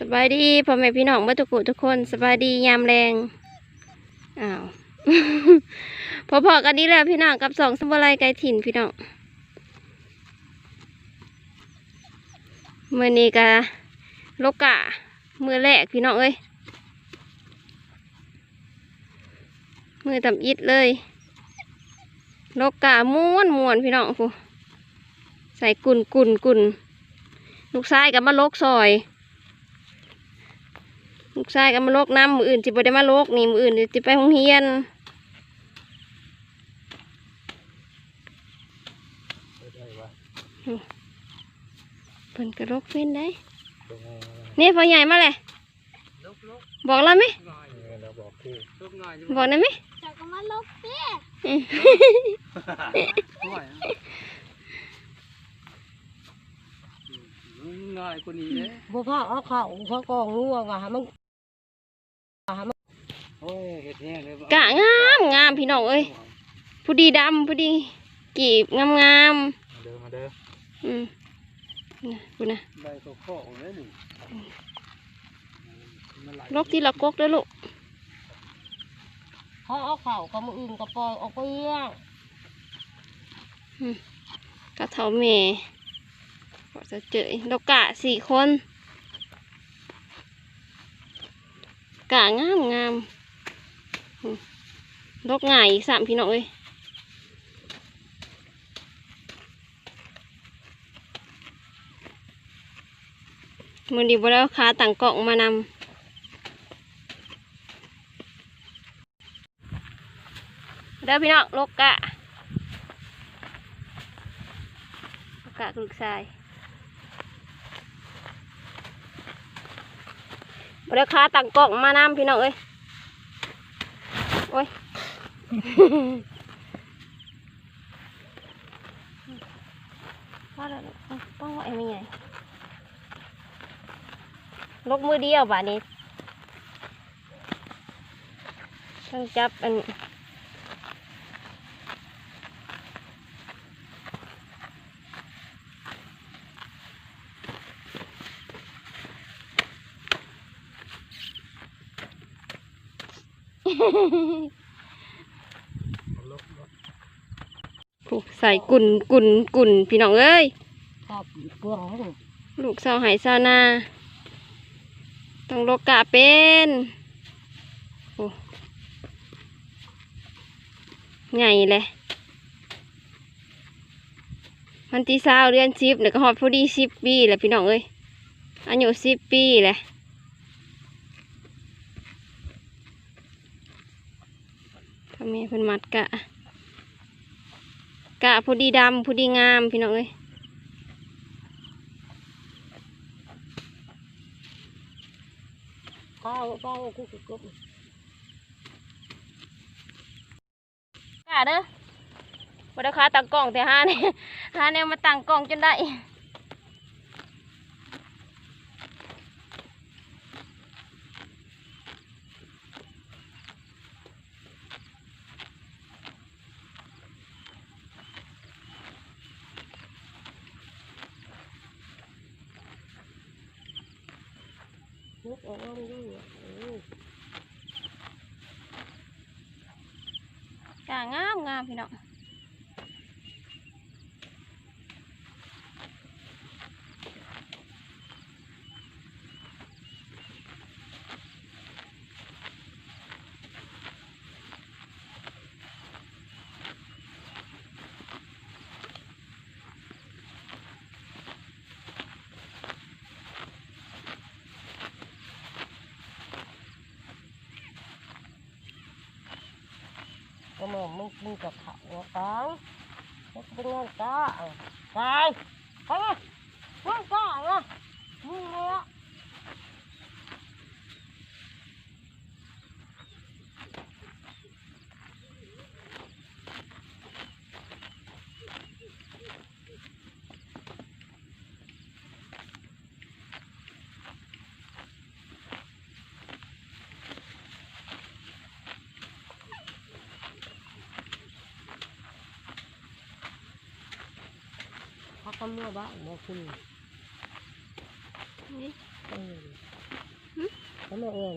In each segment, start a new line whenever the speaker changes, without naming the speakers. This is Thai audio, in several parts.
สบายดีพ่อแม่พี่น้องเมื่อทุกคทุกคนสบายดียามแรงอ้าวพอพอๆกันนี้แหล้วพี่น้องกับสองสมุไรไก่ถิ่นพี่น้องมื่อนี้กะโลกะมือแรกพี่น้องเอ้ยมือตำอิดเลยโลกะม้วนม้วนพี่น้องผู้ใส่กุนกุนกุนลูกชายกับมาลกซอย ลูกชายก็มาโลกน้ำมืออื่นจิบ่ได้มาโลกนี่มืออื่นจิไปโรงเรียนเพิ่นก็โลกเป็นได้นี่พอใหญ่มาเลยบอกแล้วไหมบอกได้ไหม
จะก็มาลบสิ
อืม
ง่ายกว่านี้เลย
บ่พาเอาเข้าเขากองงัวว่าให้มัน
โอ้ยเห็ดแห้งเลย
กะงามงามพี่น้องเอ้ยผู้ดีดำผู้ดีกีบงามงาม
เดินมาเด้อ
ๆอืมนะพูดนะ
ได้ตัวข้อเลยนี่มันไหล
โลกที่ละกกเด้อลูก
เขาเอาเข้าก็มืออื่นก็ปล่อยออกไปเลี้ยง
กะเท่าแม่ก็จะเจอแล้วกะสี่คน กะงามงาม อืมลกง่ายอีกสามพี่น้องเอ้ยมือดีบ่ได้เอาขาต่างกล่องมานำเด้อพี่น้องลกกะลกกะกลึกทรายบ่ได้เอาขาต่างกล่องมานำพี่น้องเอ้ย โอ้ยว่าแล้วต้องว่าไอ้ไม่ใหญ่ลกมือเดียวบาดนี้ต้องจับอัน ผูกใส่กุนกุนกุนพี่น้องเอ้ย
ชอบเปลืองให้ดู
ลูกสาวหายสาวนาต้องโลกะเป็นโอ้ใหญ่เลยมันที่สาวเดือนสิบเดี๋ยวก็ฮอดพอดีสิบปีแหละพี่น้องเอ้ยอายุสิบปีแหละ ทำไมเพิ่นมัดกะ กะพอดีดำพอดีงามพี่น้องเอ้ย
ข้าวข้าวกุ๊กกุ๊ก
กะเด้อบ่ได้ค้าตั้งกล้องแต่หาเนี่ยหาแนวมาตั้งกล้องจนได้
กออกว่าไว้ดูโอ้
กะงามงามพี่น้อง
ก็มามึงกับเขาว่าตังแล้วเป็นงานกะไปไป เขามื่อบ้าบอกคุณ
นี่
เออเขาเมื่
เอง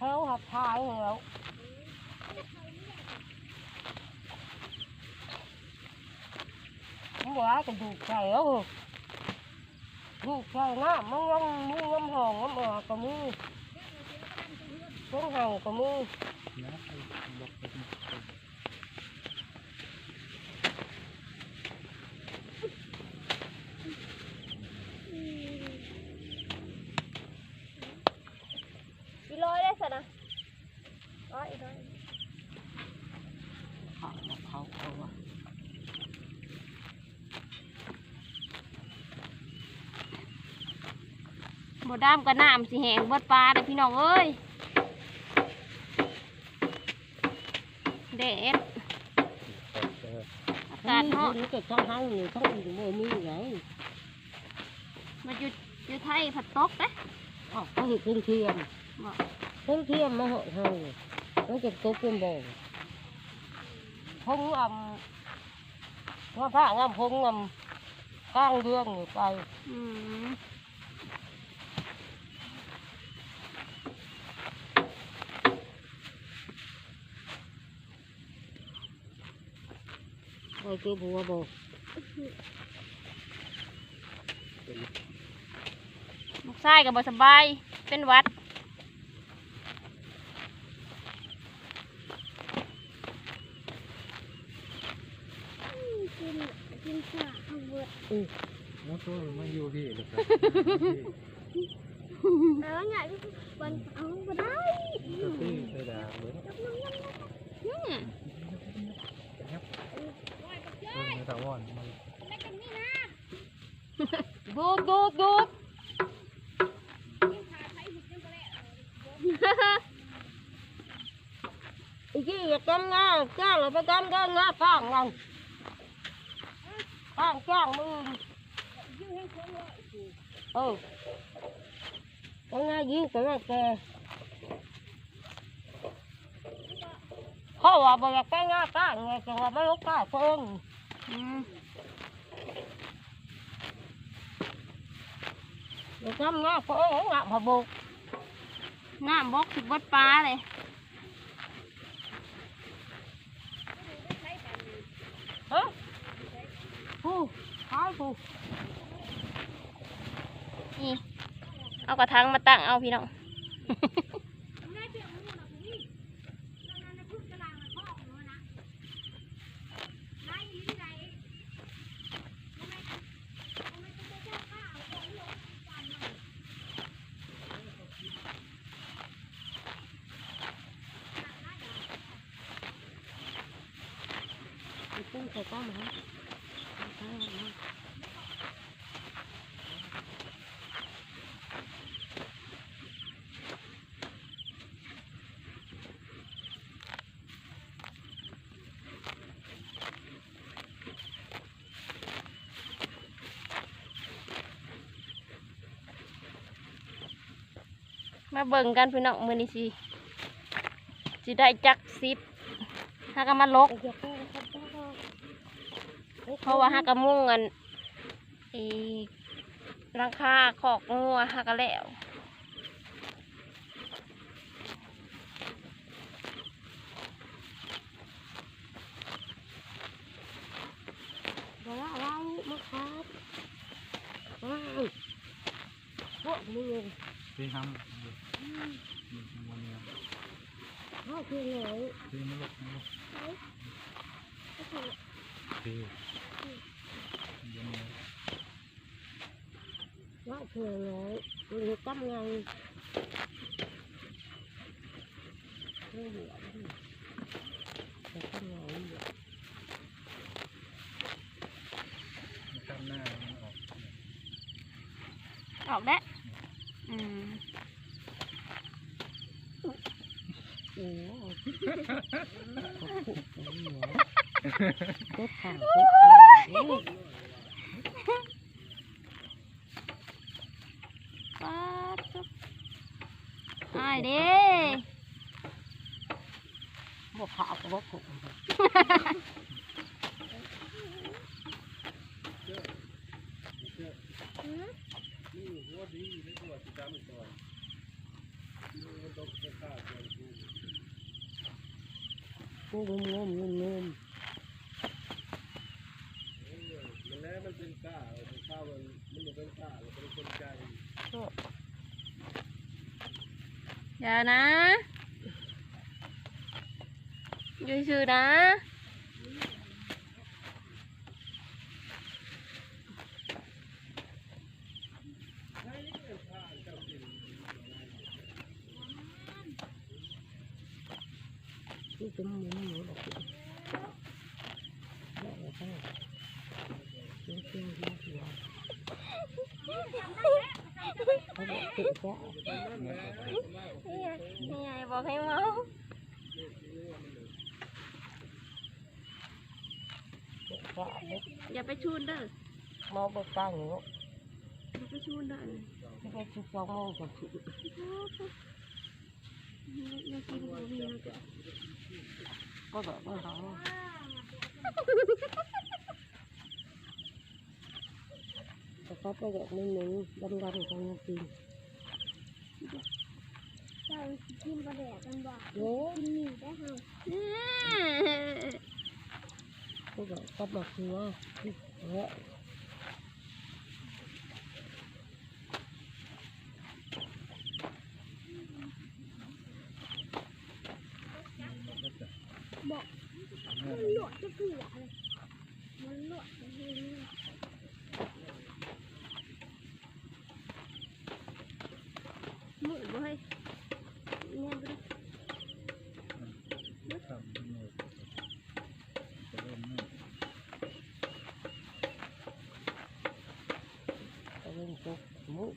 เขาหักท้ายแล้วมันบอกว่ากันดูใจแล้วดูใจนะมันงมมืองมหองงมออกกับมือต้องห่างกับมือ
นะไอ้บอกไปดิ
อีร้อยได้สินะร้อยอีร้อย
เขาเขาเขาอะ
บดด้ามกระน้ำสิแหงเบดปลาเลยพี่น้องเอ้ยเด็ดอากาศ
เนาะ
เนาะ
นี่ก็ต้องห้างนี่ต้องอื่นโมมีไง
มาอยู่อยู่ไทยผัดตกเด้
อ๋อเขาเห็นเครื่องเทียม
บอก
เครื่องเทียมมาเหาะห้างมันจะตกเป็นบ่อพงอ่ำว่าผ้างามพงอ่ำก้างเรื่องนี่ไป
อืม
ไปเก็บหัวบ่
ลูกชายกับบสบาย เป็นหวัด
แล้วก็มาอยู่พี่เลยครับ
เอาใหญ่วันเอาไปได้
ก็พี่เคยด่าเลย
อืม
คนใน ตะวันมัน
ดูดดูดดูด
อีกทีอยากกำงาจ้างเราไปกำก็งาก้างงันก้างจ้างมือเออก็งายิงก็งาแกเขาว่าบ่อยากไปงาก้างไงจังว่าไม่รู้ก้าเพิ่ง ดี๋ยวทำงาเพิ่งงาพะบุก
น้ำบกสิบดปลาเลยเฮะ
ผู้ขายผู้
นี่ เอากระทังมาตั้งเอาพี่น้อง
ผู้ใส่ก้ามา
เบิ่งกันพี่น้องมือนี้สิสิได้จักซิบหากะมาลก ราะว่าหักกระมุ่งกันอีรังคาขอกงัวหักกระแล้ว
ว้าวว้าวมะ
ขามว้า
วพวกมึงพี่
ทำมึ
งวันนี้
ว้าวคือไหนคือไม่หลบไม่
หลบ มันออก
ออกได้อืม
โอ้ขอบคุณหัว เจ็บขาเจ็บขาเอ้ย
ป้าดจุ๊บอายเด้
บ่ขาก็บ่ขุก
หืม
งูงมงมงง ม
อย่านะอยู่ชื่อนะ
ที่จะมุมหนูบอกว่าแล้วก็เสียงเสียงเสียงเสียงเขาบอกติดจ้ะ
นี่ไงบอกให้เมา
ติดจ้ะเด็ ก
อย่าไปชูนเด้อ
มาบอกตั้งหนู
อย่าไปชูนเด้อ
ที่ไปชุดสองโมงกับชุด
อย่ากินของมีนะจ๊ะ
ก็แบบว่าเขาแต่เขาไปแบบนึงนึงดำดำกันจริง
เจ้าสิกินปลาแดกกันบ่
เนาะ
กินหมี่ได้เฮา
อื้อ
ก็แบบก็บอกคือ ว่าเฮ้ย
บอกมันหลวดจะเกลือเลยมันหลวดจะเกลือ
มืดบ่เฮ้ยแม่นบ่ได้
ทำหนูจะเริ่มนี่
ก็เล่นตุ๊กมุก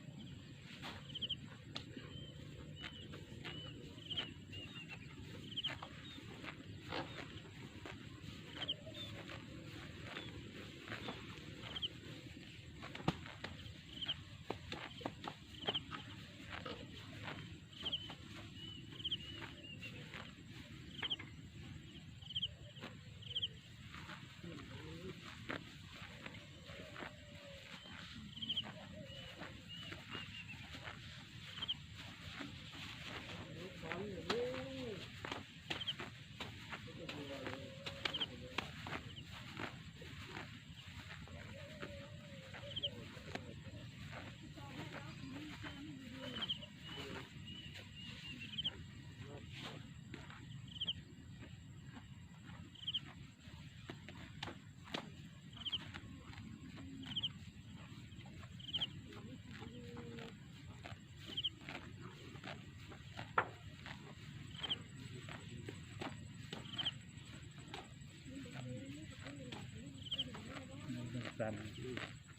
มันสั่น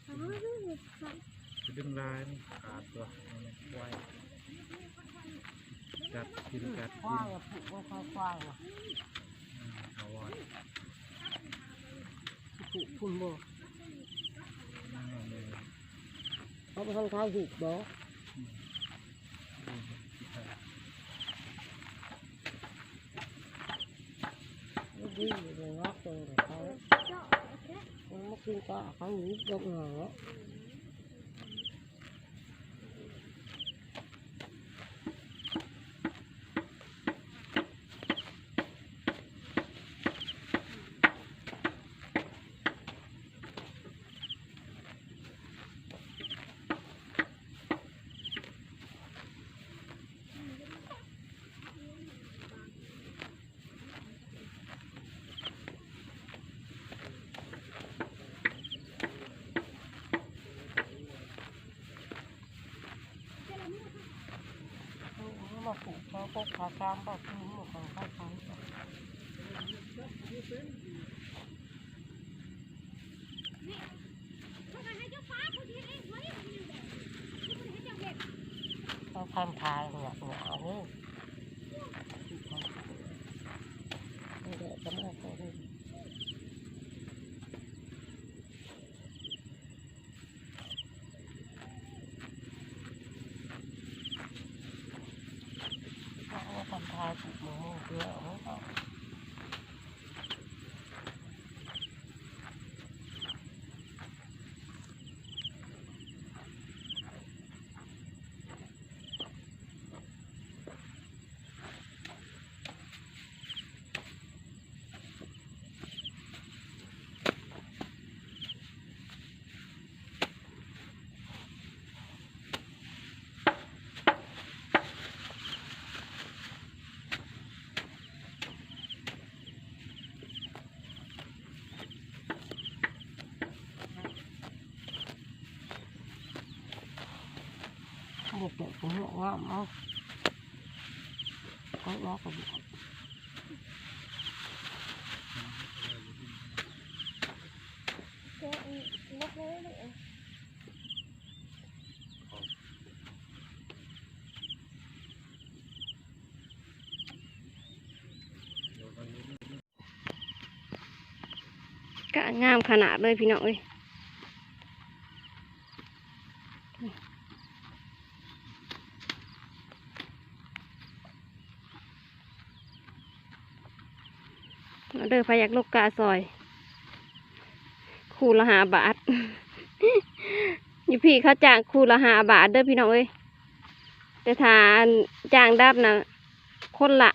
อ๋อนี่คือสัตว์
จะดึงลายมันขาดตัวมันไว้จัดกินจัด
ค
กิ
ว้านงอะผูกว่าควายควางอะ
เอาไว้
ผูกพุ่นบ่
นั่งเลย
เขาไปทางท้ายหีบบ่ไม่ดีเลยงักเลยเขา
เจาะแค่
มันมากิน ก็เขาหนีลงเหรอปลูกเขาพกขากามบอกคือหมดของข้าวขายเขาทำทายหนักหนาเนี่ยนี่แหละจะมาเขาเลยเขาทำทายปลูกมะม่วงเกลือเอาเอา เด็กเด็กผมงามเอาเขาล้อกับ
เจออีกลกเลยเลย
เดี๋ยวกันนี้
กะงามขนาดเลยพี่น้องเอ้ยเอาเด้อพายักนกกาซอย คู่ละหาบาท อยู่พี่เขาจ้างคู่ละหาบาทเด้อพี่น้องเอ้ยแต่ทานจ้างดับนะคนละ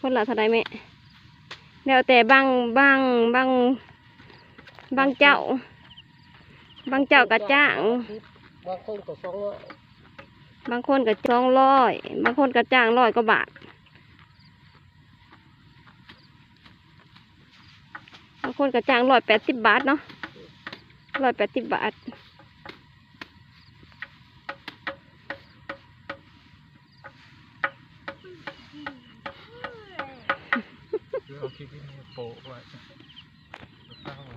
คนละเท่าไรแม่แล้วแต่บางบางบางบางเจ้า บางเจ้าก็จ้าง
บางคนก็สองร้อย
บางคนก็สองร้อยบางคนก็จ้างร้อยกว่าบาท บาง คนก็จ้างร้อยแปดสิบบาทเนาะร้อยแปดสิบบาท
เดี๋ยวเอาคลิปนี้โปะไว้ตั้งไว้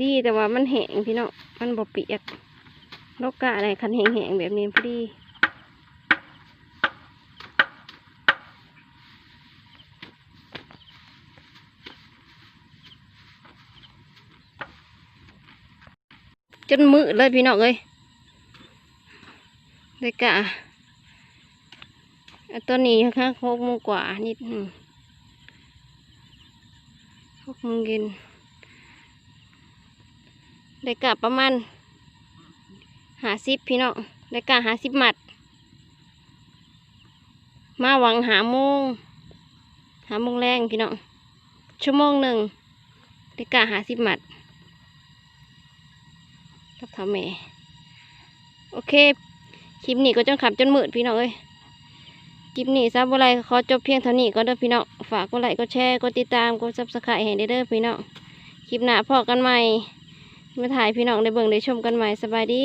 ดีแต่ว่ามันแห้งพี่เน้องมันบ่เปียกโลกกะอะไรคันแห้งๆแบบนี้พอดี จนมืดเลยพี่น้องเอ้ยเลยกะตัวนี้ค่ะหกโมงกว่านิดหนึ่งหกโมงเย็นได้กะประมาณหาสิบพี่น้องได้กะหาสิบหมัด มาหวังหาโมงหาโมงแรงพี่น้องชั่วโมงหนึ่งได้กะหาสิบหมัด พ่อแม่ โอเค คลิปนี้ก็จนขับจนมืดพี่น้องเอ้ยคลิปนี้ซับอะไรขอจบเพียงเท่านี้ก็เด้อพี่น้องฝากกดไลค์กดแชร์กดติดตามกดซับสไครต์ให้เด้อพี่น้องคลิปหน้าพอกันใหม่มาถ่ายพี่น้องได้เบิ่งได้ชมกันใหม่สบายดี